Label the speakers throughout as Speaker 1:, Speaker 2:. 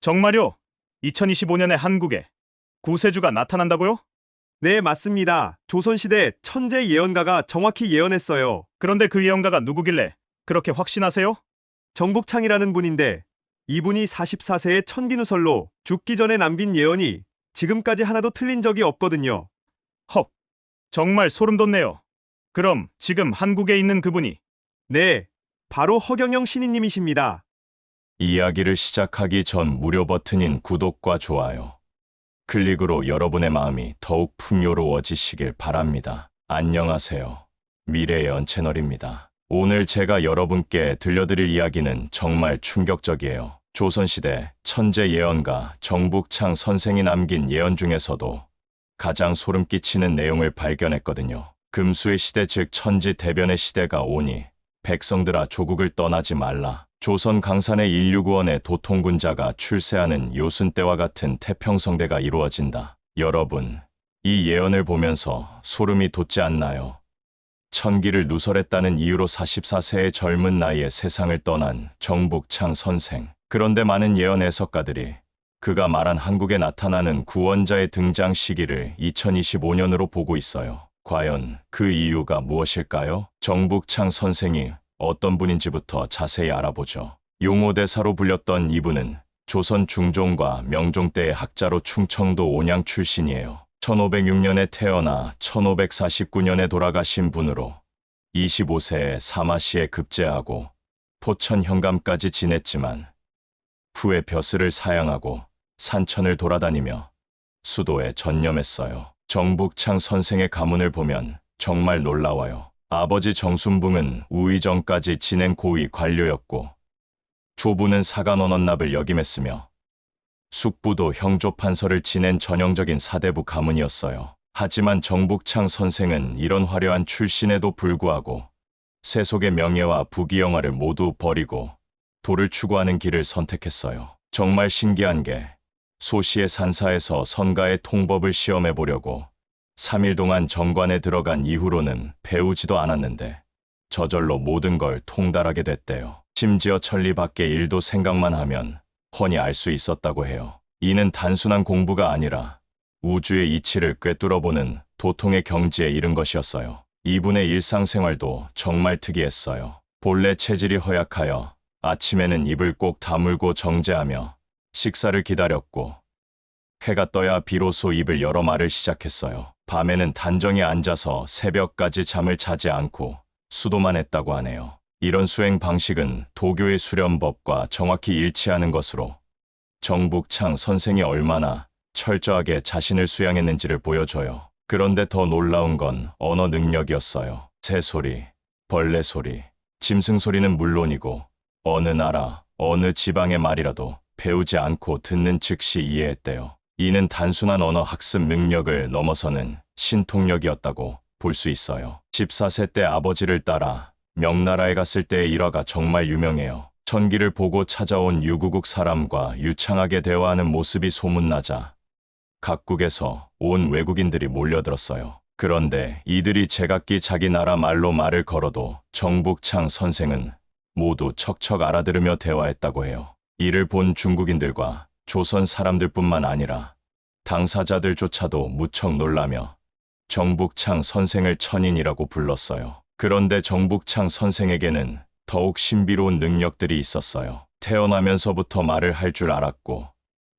Speaker 1: 정말요? 2025년에 한국에 구세주가 나타난다고요?
Speaker 2: 네, 맞습니다. 조선시대 천재 예언가가 정확히 예언했어요.
Speaker 1: 그런데 그 예언가가 누구길래 그렇게 확신하세요?
Speaker 2: 정복창이라는 분인데 이분이 44세의 천기누설로 죽기 전에 남긴 예언이 지금까지 하나도 틀린 적이 없거든요.
Speaker 1: 헉, 정말 소름 돋네요. 그럼 지금 한국에 있는 그분이
Speaker 2: 네, 바로 허경영 신인님이십니다.
Speaker 3: 이야기를 시작하기 전 무료 버튼인 구독과 좋아요. 클릭으로 여러분의 마음이 더욱 풍요로워지시길 바랍니다. 안녕하세요. 미래의 채널입니다. 오늘 제가 여러분께 들려드릴 이야기는 정말 충격적이에요. 조선시대 천재 예언가 정북창 선생이 남긴 예언 중에서도 가장 소름 끼치는 내용을 발견했거든요. 금수의 시대 즉 천지 대변의 시대가 오니 백성들아 조국을 떠나지 말라. 조선 강산의 인류구원의 도통군자가 출세하는 요순 때와 같은 태평성대가 이루어진다. 여러분, 이 예언을 보면서 소름이 돋지 않나요? 천기를 누설했다는 이유로 44세의 젊은 나이에 세상을 떠난 정북창 선생. 그런데 많은 예언 해석가들이 그가 말한 한국에 나타나는 구원자의 등장 시기를 2025년으로 보고 있어요. 과연 그 이유가 무엇일까요? 정북창 선생이 어떤 분인지부터 자세히 알아보죠. 용호대사로 불렸던 이분은 조선 중종과 명종 때의 학자로 충청도 온양 출신이에요. 1506년에 태어나 1549년에 돌아가신 분으로 25세에 사마시에 급제하고 포천 현감까지 지냈지만 후에 벼슬을 사양하고 산천을 돌아다니며 수도에 전념했어요. 정북창 선생의 가문을 보면 정말 놀라워요. 아버지 정순붕은 우의정까지 지낸 고위 관료였고 조부는 사간원원납을 역임했으며 숙부도 형조판서를 지낸 전형적인 사대부 가문이었어요. 하지만 정북창 선생은 이런 화려한 출신에도 불구하고 세속의 명예와 부귀영화를 모두 버리고 도를 추구하는 길을 선택했어요. 정말 신기한 게 소시의 산사에서 선가의 통법을 시험해 보려고 3일 동안 정관에 들어간 이후로는 배우지도 않았는데 저절로 모든 걸 통달하게 됐대요. 심지어 천리 밖의 일도 생각만 하면 훤히 알 수 있었다고 해요. 이는 단순한 공부가 아니라 우주의 이치를 꿰뚫어보는 도통의 경지에 이른 것이었어요. 이분의 일상생활도 정말 특이했어요. 본래 체질이 허약하여 아침에는 입을 꼭 다물고 정제하며 식사를 기다렸고 해가 떠야 비로소 입을 열어 말을 시작했어요. 밤에는 단정히 앉아서 새벽까지 잠을 자지 않고 수도만 했다고 하네요. 이런 수행 방식은 도교의 수련법과 정확히 일치하는 것으로 정북창 선생이 얼마나 철저하게 자신을 수양했는지를 보여줘요. 그런데 더 놀라운 건 언어 능력이었어요. 새소리, 벌레 소리, 짐승 소리는 물론이고 어느 나라, 어느 지방의 말이라도 배우지 않고 듣는 즉시 이해했대요. 이는 단순한 언어 학습 능력을 넘어서는 신통력이었다고 볼 수 있어요. 14세 때 아버지를 따라 명나라에 갔을 때의 일화가 정말 유명해요. 천기를 보고 찾아온 유구국 사람과 유창하게 대화하는 모습이 소문나자 각국에서 온 외국인들이 몰려들었어요. 그런데 이들이 제각기 자기 나라 말로 말을 걸어도 정북창 선생은 모두 척척 알아들으며 대화했다고 해요. 이를 본 중국인들과 조선 사람들뿐만 아니라 당사자들조차도 무척 놀라며 정북창 선생을 천인이라고 불렀어요. 그런데 정북창 선생에게는 더욱 신비로운 능력들이 있었어요. 태어나면서부터 말을 할 줄 알았고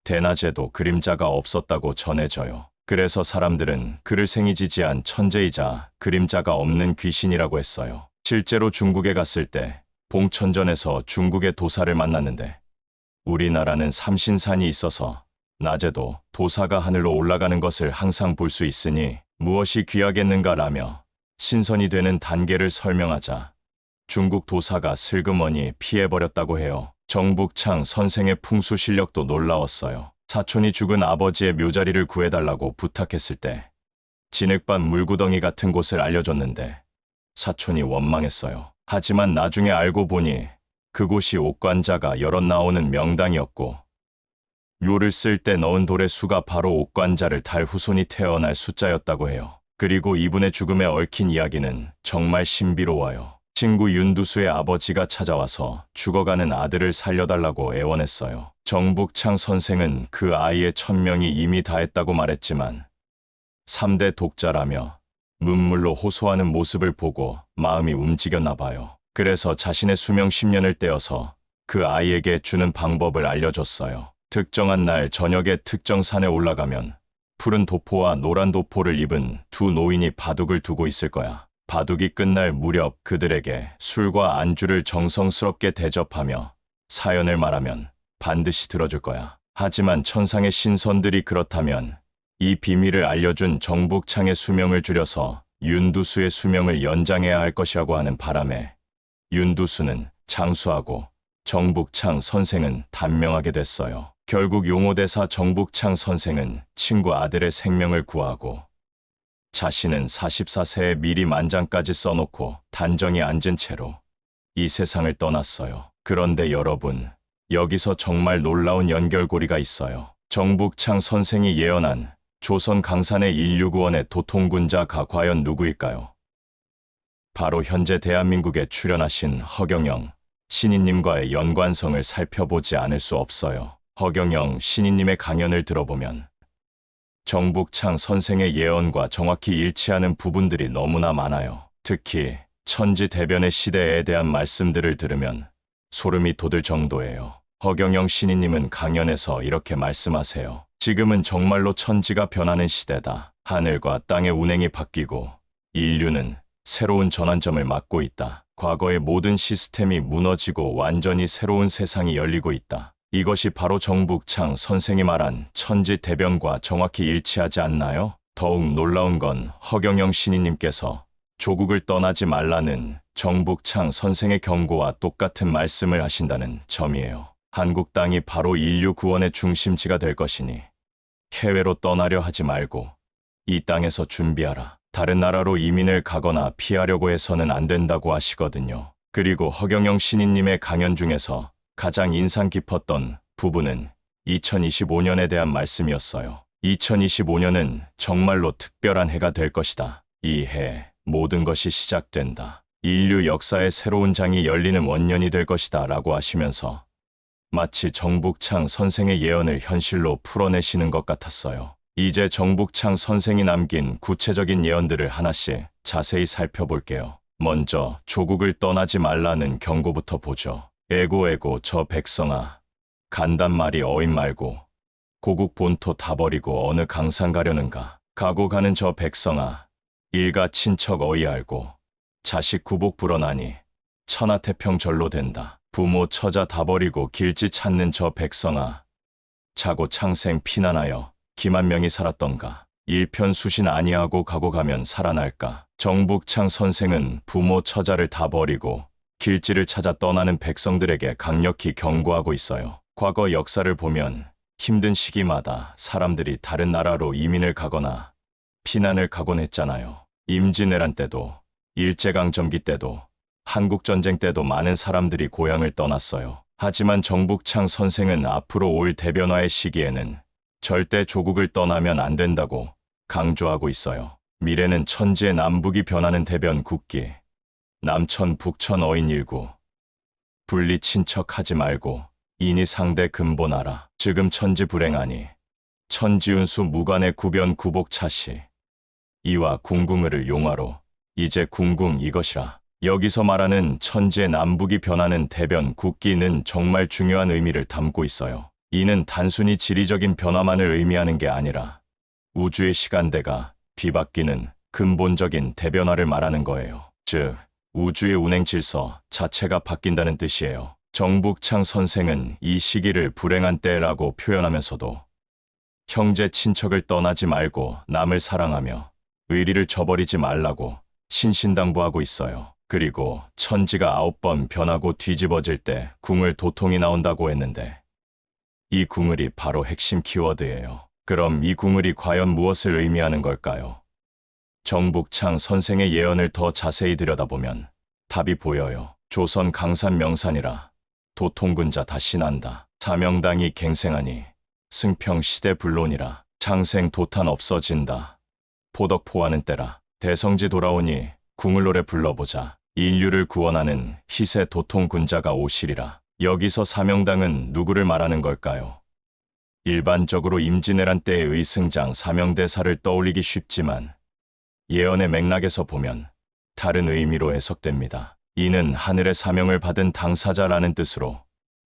Speaker 3: 대낮에도 그림자가 없었다고 전해져요. 그래서 사람들은 그를 생이지지한 천재이자 그림자가 없는 귀신이라고 했어요. 실제로 중국에 갔을 때 봉천전에서 중국의 도사를 만났는데 우리나라는 삼신산이 있어서 낮에도 도사가 하늘로 올라가는 것을 항상 볼 수 있으니 무엇이 귀하겠는가라며 신선이 되는 단계를 설명하자 중국 도사가 슬그머니 피해버렸다고 해요. 정북창 선생의 풍수 실력도 놀라웠어요. 사촌이 죽은 아버지의 묘자리를 구해달라고 부탁했을 때 진흙밭 물구덩이 같은 곳을 알려줬는데 사촌이 원망했어요. 하지만 나중에 알고 보니 그곳이 옥관자가 여럿 나오는 명당이었고 묘를 쓸 때 넣은 돌의 수가 바로 옥관자를 달 후손이 태어날 숫자였다고 해요. 그리고 이분의 죽음에 얽힌 이야기는 정말 신비로워요. 친구 윤두수의 아버지가 찾아와서 죽어가는 아들을 살려달라고 애원했어요. 정북창 선생은 그 아이의 천명이 이미 다했다고 말했지만 3대 독자라며 문물로 호소하는 모습을 보고 마음이 움직였나 봐요. 그래서 자신의 수명 10년을 떼어서 그 아이에게 주는 방법을 알려줬어요. 특정한 날 저녁에 특정 산에 올라가면 푸른 도포와 노란 도포를 입은 두 노인이 바둑을 두고 있을 거야. 바둑이 끝날 무렵 그들에게 술과 안주를 정성스럽게 대접하며 사연을 말하면 반드시 들어줄 거야. 하지만 천상의 신선들이 그렇다면 이 비밀을 알려준 정북창의 수명을 줄여서 윤두수의 수명을 연장해야 할 것이라고 하는 바람에 윤두수는 장수하고 정북창 선생은 단명하게 됐어요. 결국 용호대사 정북창 선생은 친구 아들의 생명을 구하고 자신은 44세에 미리 만장까지 써놓고 단정히 앉은 채로 이 세상을 떠났어요. 그런데 여러분, 여기서 정말 놀라운 연결고리가 있어요. 정북창 선생이 예언한 조선 강산의 인류구원의 도통군자가 과연 누구일까요? 바로 현재 대한민국에 출연하신 허경영 신인님과의 연관성을 살펴보지 않을 수 없어요. 허경영 신인님의 강연을 들어보면 정북창 선생의 예언과 정확히 일치하는 부분들이 너무나 많아요. 특히 천지 대변의 시대에 대한 말씀들을 들으면 소름이 돋을 정도예요. 허경영 신인님은 강연에서 이렇게 말씀하세요. 지금은 정말로 천지가 변하는 시대다. 하늘과 땅의 운행이 바뀌고 인류는 새로운 전환점을 맞고 있다. 과거의 모든 시스템이 무너지고 완전히 새로운 세상이 열리고 있다. 이것이 바로 정북창 선생이 말한 천지 대변과 정확히 일치하지 않나요? 더욱 놀라운 건 허경영 신인님께서 조국을 떠나지 말라는 정북창 선생의 경고와 똑같은 말씀을 하신다는 점이에요. 한국 땅이 바로 인류 구원의 중심지가 될 것이니 해외로 떠나려 하지 말고 이 땅에서 준비하라. 다른 나라로 이민을 가거나 피하려고 해서는 안 된다고 하시거든요. 그리고 허경영 신인님의 강연 중에서 가장 인상 깊었던 부분은 2025년에 대한 말씀이었어요. 2025년은 정말로 특별한 해가 될 것이다. 이 해 모든 것이 시작된다. 인류 역사의 새로운 장이 열리는 원년이 될 것이다. 라고 하시면서 마치 정북창 선생의 예언을 현실로 풀어내시는 것 같았어요. 이제 정북창 선생이 남긴 구체적인 예언들을 하나씩 자세히 살펴볼게요. 먼저 조국을 떠나지 말라는 경고부터 보죠. 에고에고 저 백성아. 간단 말이 어인 말고. 고국 본토 다 버리고 어느 강산 가려는가? 가고 가는 저 백성아. 일가 친척 어이 알고. 자식 구복 불어나니. 천하태평 절로 된다. 부모 처자 다 버리고 길지 찾는 저 백성아. 자고 창생 피난하여 기만 명이 살았던가 일편 수신 아니하고 가고 가면 살아날까 정북창 선생은 부모 처자를 다 버리고 길지를 찾아 떠나는 백성들에게 강력히 경고하고 있어요. 과거 역사를 보면 힘든 시기마다 사람들이 다른 나라로 이민을 가거나 피난을 가곤 했잖아요. 임진왜란 때도 일제강점기 때도 한국전쟁 때도 많은 사람들이 고향을 떠났어요. 하지만 정북창 선생은 앞으로 올 대변화의 시기에는 절대 조국을 떠나면 안 된다고 강조하고 있어요. 미래는 천지의 남북이 변하는 대변 국기, 남천 북천 어인 일구, 분리 친척하지 말고 인이 상대 근본하라. 지금 천지 불행하니 천지운수 무관의 구변 구복 차시 이와 궁궁을 용화로 이제 궁궁 이것이라. 여기서 말하는 천지의 남북이 변하는 대변 국기는 정말 중요한 의미를 담고 있어요. 이는 단순히 지리적인 변화만을 의미하는 게 아니라 우주의 시간대가 뒤바뀌는 근본적인 대변화를 말하는 거예요. 즉, 우주의 운행 질서 자체가 바뀐다는 뜻이에요. 정북창 선생은 이 시기를 불행한 때라고 표현하면서도 형제 친척을 떠나지 말고 남을 사랑하며 의리를 저버리지 말라고 신신당부하고 있어요. 그리고 천지가 아홉 번 변하고 뒤집어질 때 궁을 도통이 나온다고 했는데 이 궁을이 바로 핵심 키워드예요. 그럼 이 궁을이 과연 무엇을 의미하는 걸까요? 정북창 선생의 예언을 더 자세히 들여다보면 답이 보여요. 조선 강산 명산이라 도통군자 다시 난다. 사명당이 갱생하니 승평 시대 불론이라 창생 도탄 없어진다. 포덕포하는 때라 대성지 돌아오니 궁을 노래 불러보자. 인류를 구원하는 희세 도통 군자가 오시리라. 여기서 사명당은 누구를 말하는 걸까요? 일반적으로 임진왜란 때의 의승장 사명대사를 떠올리기 쉽지만 예언의 맥락에서 보면 다른 의미로 해석됩니다. 이는 하늘의 사명을 받은 당사자라는 뜻으로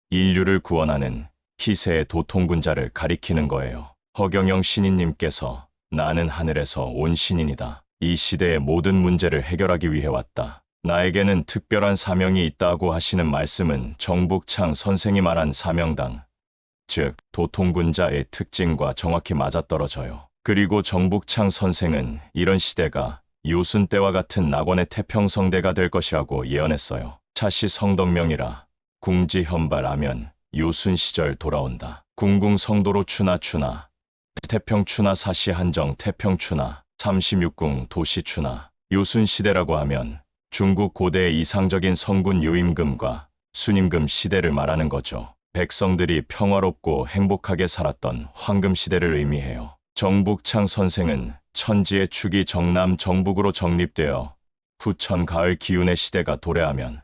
Speaker 3: 인류를 구원하는 희세의 도통군자를 가리키는 거예요. 허경영 신인님께서 나는 하늘에서 온 신인이다. 이 시대의 모든 문제를 해결하기 위해 왔다. 나에게는 특별한 사명이 있다고 하시는 말씀은 정북창 선생이 말한 사명당, 즉 도통군자의 특징과 정확히 맞아떨어져요. 그리고 정북창 선생은 이런 시대가 요순 때와 같은 낙원의 태평성대가 될 것이라고 예언했어요. 차시 성덕명이라 궁지현발하면 요순 시절 돌아온다. 궁궁성도로 추나 추나 태평추나 사시 한정 태평추나 36궁 도시 추나 요순 시대라고 하면 중국 고대의 이상적인 성군 요임금과 순임금 시대를 말하는 거죠. 백성들이 평화롭고 행복하게 살았던 황금 시대를 의미해요. 정북창 선생은 천지의 축이 정남 정북으로 정립되어 후천 가을 기운의 시대가 도래하면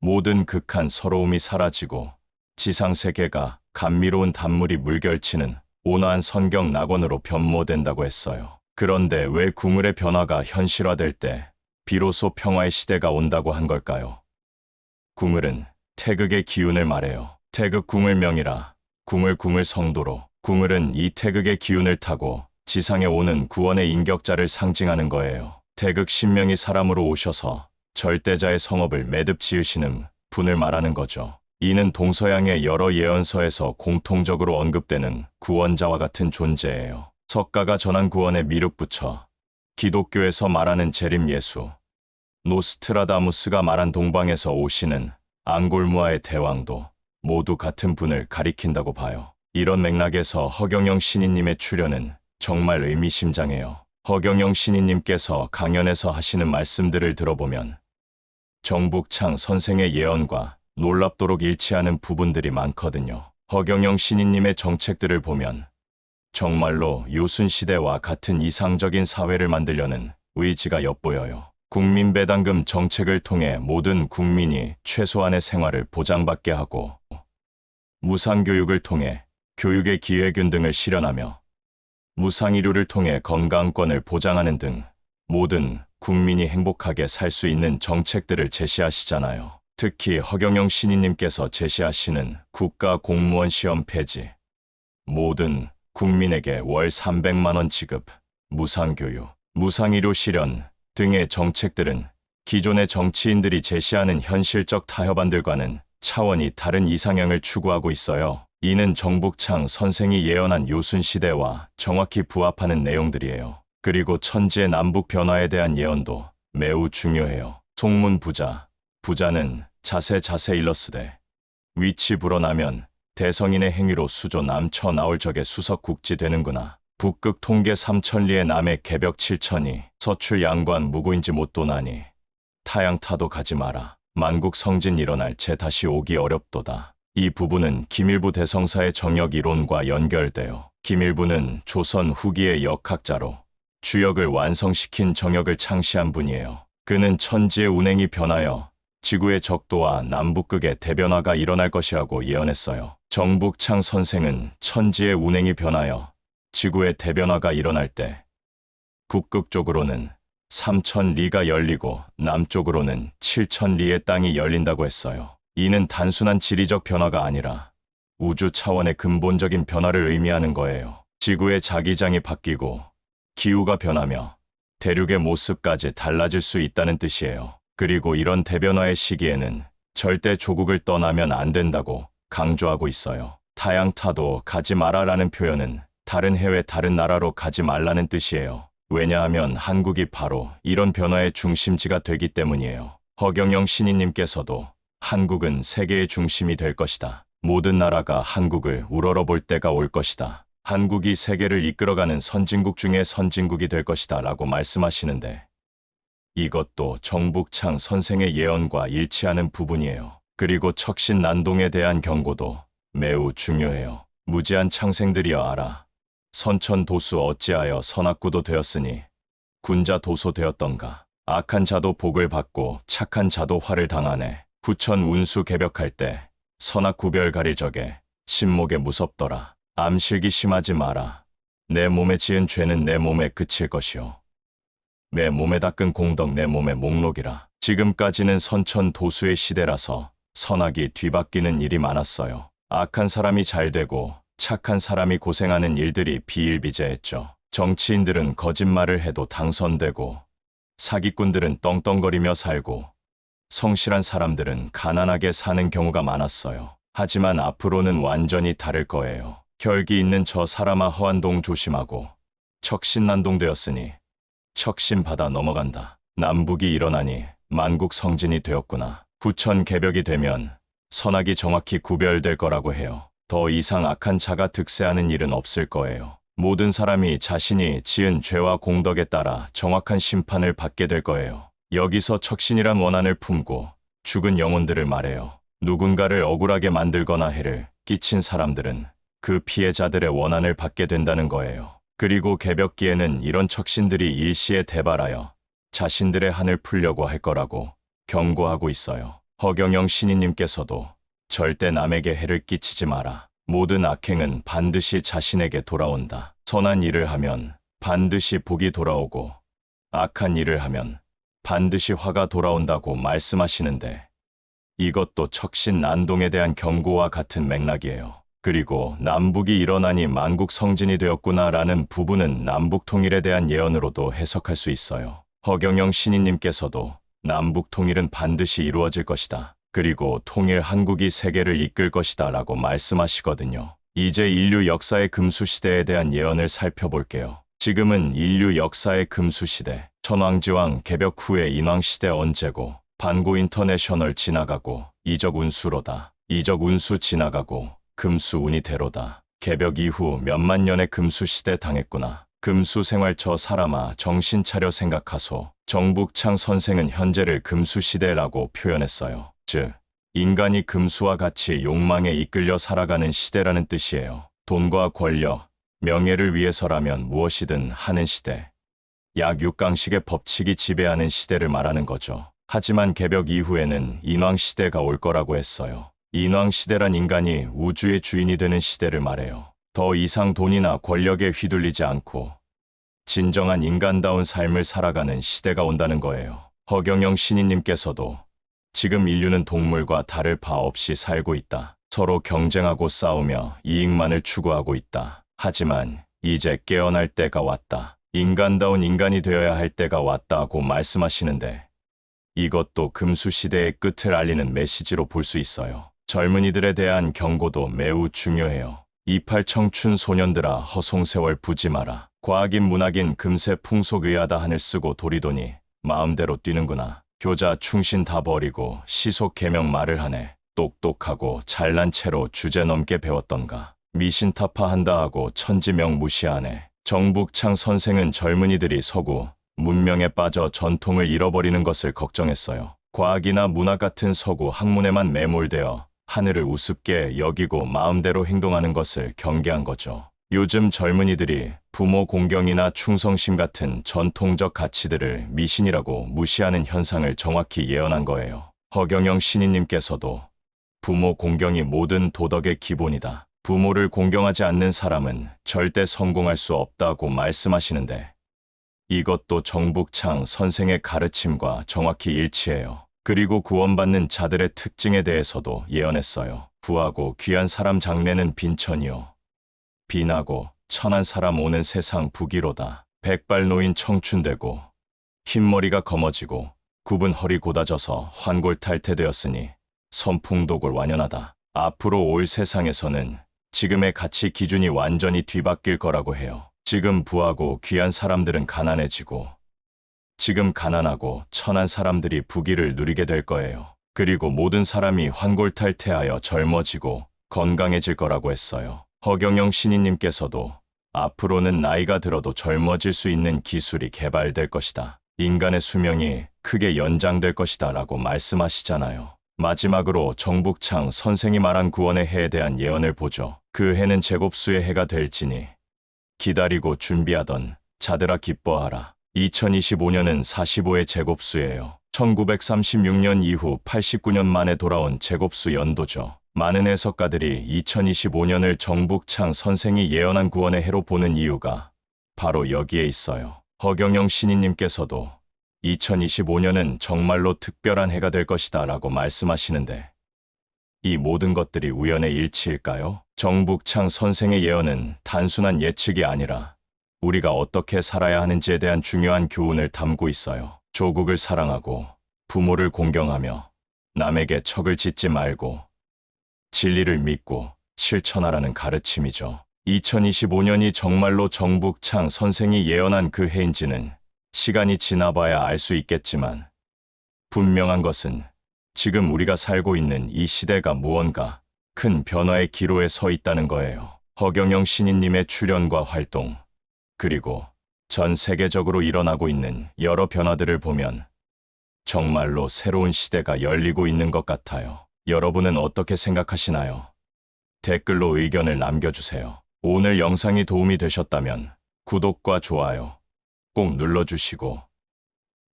Speaker 3: 모든 극한 서러움이 사라지고 지상 세계가 감미로운 단물이 물결치는 온화한 선경 낙원으로 변모된다고 했어요. 그런데 왜 궁을의 변화가 현실화될 때 비로소 평화의 시대가 온다고 한 걸까요? 궁을은 태극의 기운을 말해요. 태극 궁을 명이라 궁을 궁을 성도로 궁을은 이 태극의 기운을 타고 지상에 오는 구원의 인격자를 상징하는 거예요. 태극 신명이 사람으로 오셔서 절대자의 성업을 매듭 지으시는 분을 말하는 거죠. 이는 동서양의 여러 예언서에서 공통적으로 언급되는 구원자와 같은 존재예요. 석가가 전한 구원에 미륵 붙여 기독교에서 말하는 재림 예수, 노스트라다무스가 말한 동방에서 오시는 앙골무아의 대왕도 모두 같은 분을 가리킨다고 봐요. 이런 맥락에서 허경영 신인님의 출연은 정말 의미심장해요. 허경영 신인님께서 강연에서 하시는 말씀들을 들어보면 정북창 선생의 예언과 놀랍도록 일치하는 부분들이 많거든요. 허경영 신인님의 정책들을 보면 정말로 요순 시대와 같은 이상적인 사회를 만들려는 의지가 엿보여요. 국민배당금 정책을 통해 모든 국민이 최소한의 생활을 보장받게 하고 무상교육을 통해 교육의 기회균 등을 실현하며 무상의료를 통해 건강권을 보장하는 등 모든 국민이 행복하게 살 수 있는 정책들을 제시하시잖아요. 특히 허경영 신인님께서 제시하시는 국가 공무원 시험 폐지, 모든 국민에게 월 300만 원 지급, 무상교육, 무상의료 실현 등의 정책들은 기존의 정치인들이 제시하는 현실적 타협안들과는 차원이 다른 이상향을 추구하고 있어요. 이는 정북창 선생이 예언한 요순 시대와 정확히 부합하는 내용들이에요. 그리고 천지의 남북 변화에 대한 예언도 매우 중요해요. 송문 부자, 부자는 자세 자세 일러스되 위치 불어나면 대성인의 행위로 수조 남쳐 나올 적에 수석 국지 되는구나. 북극 통계 삼천리의 남의 개벽 칠천이 서출 양관 무고인지 못 도나니 타양 타도 가지 마라. 만국 성진 일어날 제 다시 오기 어렵도다. 이 부분은 김일부 대성사의 정역 이론과 연결되어 김일부는 조선 후기의 역학자로 주역을 완성시킨 정역을 창시한 분이에요. 그는 천지의 운행이 변하여 지구의 적도와 남북극의 대변화가 일어날 것이라고 예언했어요. 정북창 선생은 천지의 운행이 변하여 지구의 대변화가 일어날 때 북극 쪽으로는 3천 리가 열리고 남쪽으로는 7천 리의 땅이 열린다고 했어요. 이는 단순한 지리적 변화가 아니라 우주 차원의 근본적인 변화를 의미하는 거예요. 지구의 자기장이 바뀌고 기후가 변하며 대륙의 모습까지 달라질 수 있다는 뜻이에요. 그리고 이런 대변화의 시기에는 절대 조국을 떠나면 안 된다고 강조하고 있어요. 타양타도 가지 마라라는 표현은 다른 해외 다른 나라로 가지 말라는 뜻이에요. 왜냐하면 한국이 바로 이런 변화의 중심지가 되기 때문이에요. 허경영 신인님께서도 한국은 세계의 중심이 될 것이다. 모든 나라가 한국을 우러러 볼 때가 올 것이다. 한국이 세계를 이끌어가는 선진국 중의 선진국이 될 것이다 라고 말씀하시는데 이것도 정북창 선생의 예언과 일치하는 부분이에요. 그리고 척신 난동에 대한 경고도 매우 중요해요. 무지한 창생들이여 알아. 선천 도수 어찌하여 선악구도 되었으니 군자 도소 되었던가. 악한 자도 복을 받고 착한 자도 화를 당하네. 부천 운수 개벽할 때 선악 구별 가릴 적에 신목에 무섭더라. 암실기 심하지 마라. 내 몸에 지은 죄는 내 몸에 그칠 것이요. 내 몸에 닦은 공덕 내 몸의 목록이라. 지금까지는 선천 도수의 시대라서 선악이 뒤바뀌는 일이 많았어요. 악한 사람이 잘 되고 착한 사람이 고생하는 일들이 비일비재했죠. 정치인들은 거짓말을 해도 당선되고 사기꾼들은 떵떵거리며 살고 성실한 사람들은 가난하게 사는 경우가 많았어요. 하지만 앞으로는 완전히 다를 거예요. 혈기 있는 저 사람아 허한동 조심하고 척신난동 되었으니 척신받아 넘어간다. 남북이 일어나니 만국 성진이 되었구나. 부천 개벽이 되면 선악이 정확히 구별될 거라고 해요. 더 이상 악한 자가 득세하는 일은 없을 거예요. 모든 사람이 자신이 지은 죄와 공덕에 따라 정확한 심판을 받게 될 거예요. 여기서 척신이란 원한을 품고 죽은 영혼들을 말해요. 누군가를 억울하게 만들거나 해를 끼친 사람들은 그 피해자들의 원한을 받게 된다는 거예요. 그리고 개벽기에는 이런 척신들이 일시에 대발하여 자신들의 한을 풀려고 할 거라고 경고하고 있어요. 허경영 신인님께서도 절대 남에게 해를 끼치지 마라. 모든 악행은 반드시 자신에게 돌아온다. 선한 일을 하면 반드시 복이 돌아오고 악한 일을 하면 반드시 화가 돌아온다고 말씀하시는데 이것도 척신 난동에 대한 경고와 같은 맥락이에요. 그리고 남북이 일어나니 만국 성진이 되었구나라는 부분은 남북 통일에 대한 예언으로도 해석할 수 있어요. 허경영 신인님께서도 남북 통일은 반드시 이루어질 것이다. 그리고 통일 한국이 세계를 이끌 것이다 라고 말씀하시거든요. 이제 인류 역사의 금수시대에 대한 예언을 살펴볼게요. 지금은 인류 역사의 금수시대, 천왕지왕 개벽 후의 인왕시대 언제고, 반고 인터내셔널 지나가고, 이적 운수로다. 이적 운수 지나가고, 금수 운이 대로다. 개벽 이후 몇만 년의 금수시대 당했구나. 금수 생활 저 사람아 정신 차려 생각하소. 정북창 선생은 현재를 금수시대라고 표현했어요. 즉, 인간이 금수와 같이 욕망에 이끌려 살아가는 시대라는 뜻이에요. 돈과 권력, 명예를 위해서라면 무엇이든 하는 시대. 약 6강식의 법칙이 지배하는 시대를 말하는 거죠. 하지만 개벽 이후에는 인왕 시대가 올 거라고 했어요. 인왕 시대란 인간이 우주의 주인이 되는 시대를 말해요. 더 이상 돈이나 권력에 휘둘리지 않고 진정한 인간다운 삶을 살아가는 시대가 온다는 거예요. 허경영 신인님께서도 지금 인류는 동물과 다를 바 없이 살고 있다. 서로 경쟁하고 싸우며 이익만을 추구하고 있다. 하지만 이제 깨어날 때가 왔다. 인간다운 인간이 되어야 할 때가 왔다고 말씀하시는데 이것도 금수시대의 끝을 알리는 메시지로 볼 수 있어요. 젊은이들에 대한 경고도 매우 중요해요. 이팔 청춘 소년들아 허송세월 부지 마라. 과학인 문학인 금세 풍속의하다 한을 쓰고 도리도니 마음대로 뛰는구나. 교자 충신 다 버리고 시속 개명 말을 하네. 똑똑하고 잘난 채로 주제 넘게 배웠던가. 미신타파 한다 하고 천지명 무시하네. 정북창 선생은 젊은이들이 서구 문명에 빠져 전통을 잃어버리는 것을 걱정했어요. 과학이나 문학 같은 서구 학문에만 매몰되어 하늘을 우습게 여기고 마음대로 행동하는 것을 경계한 거죠. 요즘 젊은이들이 부모 공경이나 충성심 같은 전통적 가치들을 미신이라고 무시하는 현상을 정확히 예언한 거예요. 허경영 신인님께서도 부모 공경이 모든 도덕의 기본이다. 부모를 공경하지 않는 사람은 절대 성공할 수 없다고 말씀하시는데 이것도 정북창 선생의 가르침과 정확히 일치해요. 그리고 구원받는 자들의 특징에 대해서도 예언했어요. 부하고 귀한 사람 장래는 빈천이요. 빈하고 천한 사람 오는 세상 부기로다. 백발 노인 청춘되고 흰머리가 검어지고 굽은 허리 곧아져서 환골탈태되었으니 선풍독을 완연하다. 앞으로 올 세상에서는 지금의 가치 기준이 완전히 뒤바뀔 거라고 해요. 지금 부하고 귀한 사람들은 가난해지고 지금 가난하고 천한 사람들이 부귀를 누리게 될 거예요. 그리고 모든 사람이 환골탈태하여 젊어지고 건강해질 거라고 했어요. 허경영 신인님께서도 앞으로는 나이가 들어도 젊어질 수 있는 기술이 개발될 것이다. 인간의 수명이 크게 연장될 것이다 라고 말씀하시잖아요. 마지막으로 정북창 선생이 말한 구원의 해에 대한 예언을 보죠. 그 해는 제곱수의 해가 될지니 기다리고 준비하던 자들아 기뻐하라. 2025년은 45의 제곱수예요. 1936년 이후 89년 만에 돌아온 제곱수 연도죠. 많은 해석가들이 2025년을 정북창 선생이 예언한 구원의 해로 보는 이유가 바로 여기에 있어요. 허경영 신인님께서도 2025년은 정말로 특별한 해가 될 것이다 라고 말씀하시는데 이 모든 것들이 우연의 일치일까요? 정북창 선생의 예언은 단순한 예측이 아니라 우리가 어떻게 살아야 하는지에 대한 중요한 교훈을 담고 있어요. 조국을 사랑하고 부모를 공경하며 남에게 척을 짓지 말고 진리를 믿고 실천하라는 가르침이죠. 2025년이 정말로 정북창 선생이 예언한 그 해인지는 시간이 지나봐야 알 수 있겠지만 분명한 것은 지금 우리가 살고 있는 이 시대가 무언가 큰 변화의 기로에 서 있다는 거예요. 허경영 신인님의 출연과 활동, 그리고 전 세계적으로 일어나고 있는 여러 변화들을 보면 정말로 새로운 시대가 열리고 있는 것 같아요. 여러분은 어떻게 생각하시나요? 댓글로 의견을 남겨주세요. 오늘 영상이 도움이 되셨다면 구독과 좋아요 꼭 눌러주시고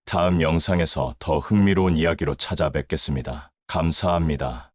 Speaker 3: 다음 영상에서 더 흥미로운 이야기로 찾아뵙겠습니다. 감사합니다.